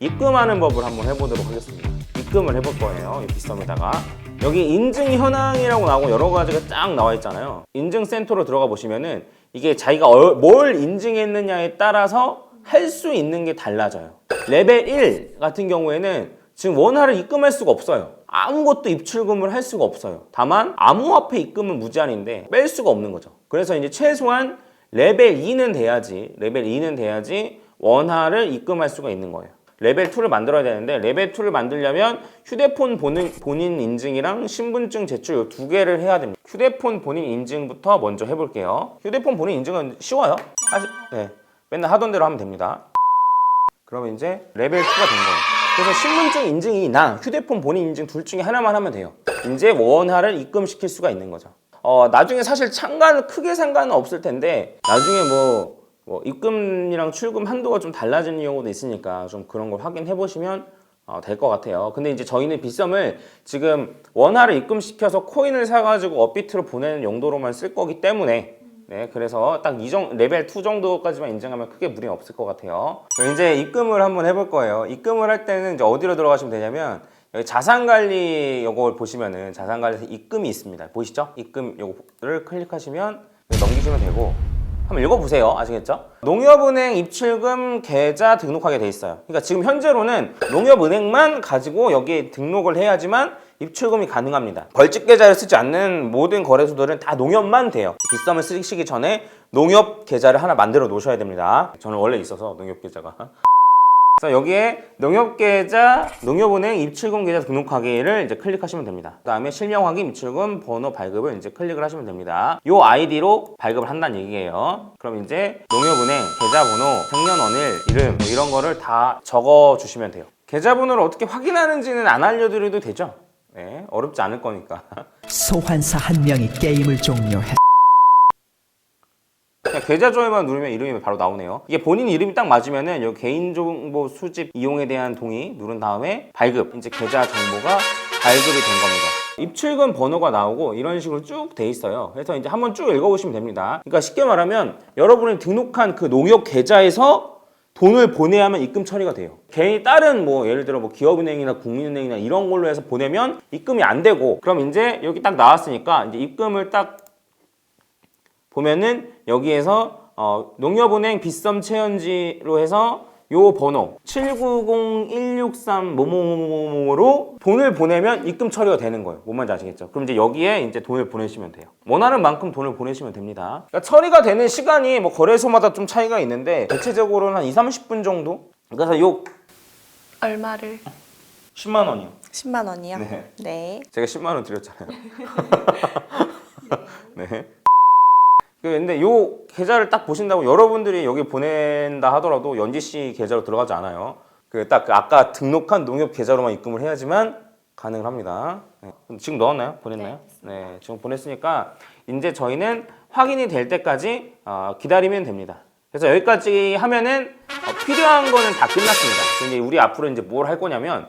입금하는 법을 한번 해보도록 하겠습니다. 입금을 해볼 거예요. 이 비썸에다가 여기 인증 현황이라고 나오고 여러 가지가 쫙 나와 있잖아요. 인증 센터로 들어가 보시면은 이게 자기가 얼- 뭘 인증했느냐에 따라서 할 수 있는 게 달라져요. 레벨 1 같은 경우에는 지금 원화를 입금할 수가 없어요. 아무것도 입출금을 할 수가 없어요. 다만 암호화폐 입금은 무제한인데 뺄 수가 없는 거죠. 그래서 이제 최소한 레벨 2는 돼야지 레벨 2는 돼야지 원화를 입금할 수가 있는 거예요. 레벨 2를 만들어야 되는데 레벨 2를 만들려면 휴대폰 본인, 본인 인증이랑 신분증 제출 이 두 개를 해야 됩니다. 휴대폰 본인 인증부터 먼저 해볼게요. 휴대폰 본인 인증은 쉬워요. 하시, 네. 맨날 하던 대로 하면 됩니다. 그러면 이제 레벨 2가 된 거예요. 그래서 신분증 인증이나 휴대폰 본인 인증 둘 중에 하나만 하면 돼요. 이제 원화를 입금시킬 수가 있는 거죠. 어, 나중에 사실 상관 크게 상관은 없을 텐데 나중에 뭐, 뭐 입금이랑 출금 한도가 좀 달라지는 경우도 있으니까 좀 그런 걸 확인해 보시면 어, 될 것 같아요. 근데 이제 저희는 빗썸을 지금 원화를 입금시켜서 코인을 사가지고 업비트로 보내는 용도로만 쓸 거기 때문에 네, 그래서 딱 이 정 레벨 2 정도까지만 인증하면 크게 무리 없을 것 같아요. 이제 입금을 한번 해볼 거예요. 입금을 할 때는 이제 어디로 들어가시면 되냐면 여기 자산 관리 요걸 보시면은 자산 관리에서 입금이 있습니다. 보이시죠? 입금 요거를 클릭하시면 넘기시면 되고 한번 읽어보세요. 아시겠죠? 농협은행 입출금 계좌 등록하게 돼 있어요. 그러니까 지금 현재로는 농협은행만 가지고 여기에 등록을 해야지만 입출금이 가능합니다. 벌칙 계좌를 쓰지 않는 모든 거래소들은 다 농협만 돼요. 빗썸을 쓰시기 전에 농협 계좌를 하나 만들어 놓으셔야 됩니다. 저는 원래 있어서 농협 계좌가. 그래서 여기에 농협계좌, 농협은행 입출금 계좌 등록하기를 이제 클릭하시면 됩니다. 그 다음에 실명 확인 입출금 번호 발급을 이제 클릭을 하시면 됩니다. 이 아이디로 발급을 한다는 얘기예요. 그럼 이제 농협은행 계좌번호, 생년월일, 이름 뭐 이런 거를 다 적어 주시면 돼요. 계좌번호를 어떻게 확인하는지는 안 알려드려도 되죠. 네, 어렵지 않을 거니까. 소환사 한 명이 게임을 종료해 계좌 조회만 누르면 이름이 바로 나오네요. 이게 본인 이름이 딱 맞으면은 여기 개인정보 수집 이용에 대한 동의 누른 다음에 발급 이제 계좌 정보가 발급이 된 겁니다. 입출금 번호가 나오고 이런 식으로 쭉 돼 있어요. 그래서 이제 한번 쭉 읽어보시면 됩니다. 그러니까 쉽게 말하면 여러분이 등록한 그 농협 계좌에서 돈을 보내야 하면 입금 처리가 돼요. 개인 다른 뭐 예를 들어 뭐 기업은행이나 국민은행이나 이런 걸로 해서 보내면 입금이 안 되고 그럼 이제 여기 딱 나왔으니까 이제 입금을 딱 보면은 여기에서 어, 농협은행 빗썸 체현지로 해서 요 번호 790163 뭐뭐뭐뭐로 돈을 보내면 입금 처리가 되는 거예요. 뭔 말인지 아시겠죠? 그럼 이제 여기에 이제 돈을 보내시면 돼요. 원하는 만큼 돈을 보내시면 됩니다. 그러니까 처리가 되는 시간이 뭐 거래소마다 좀 차이가 있는데 대체적으로는 한 2, 30분 정도? 그래서 요 얼마를? 10만 원이요. 10만 원이요? 네. 네. 제가 10만 원 드렸잖아요. 네. 그 근데 요 계좌를 딱 보신다고 여러분들이 여기 보낸다 하더라도 연지 씨 계좌로 들어가지 않아요. 그딱그 아까 등록한 농협 계좌로만 입금을 해야지만 가능을 합니다. 네. 지금 넣었나요? 보냈나요? 네. 지금 보냈으니까 이제 저희는 확인이 될 때까지 어, 기다리면 됩니다. 그래서 여기까지 하면은 어, 필요한 거는 다 끝났습니다. 근데 우리 앞으로 이제 뭘 할 거냐면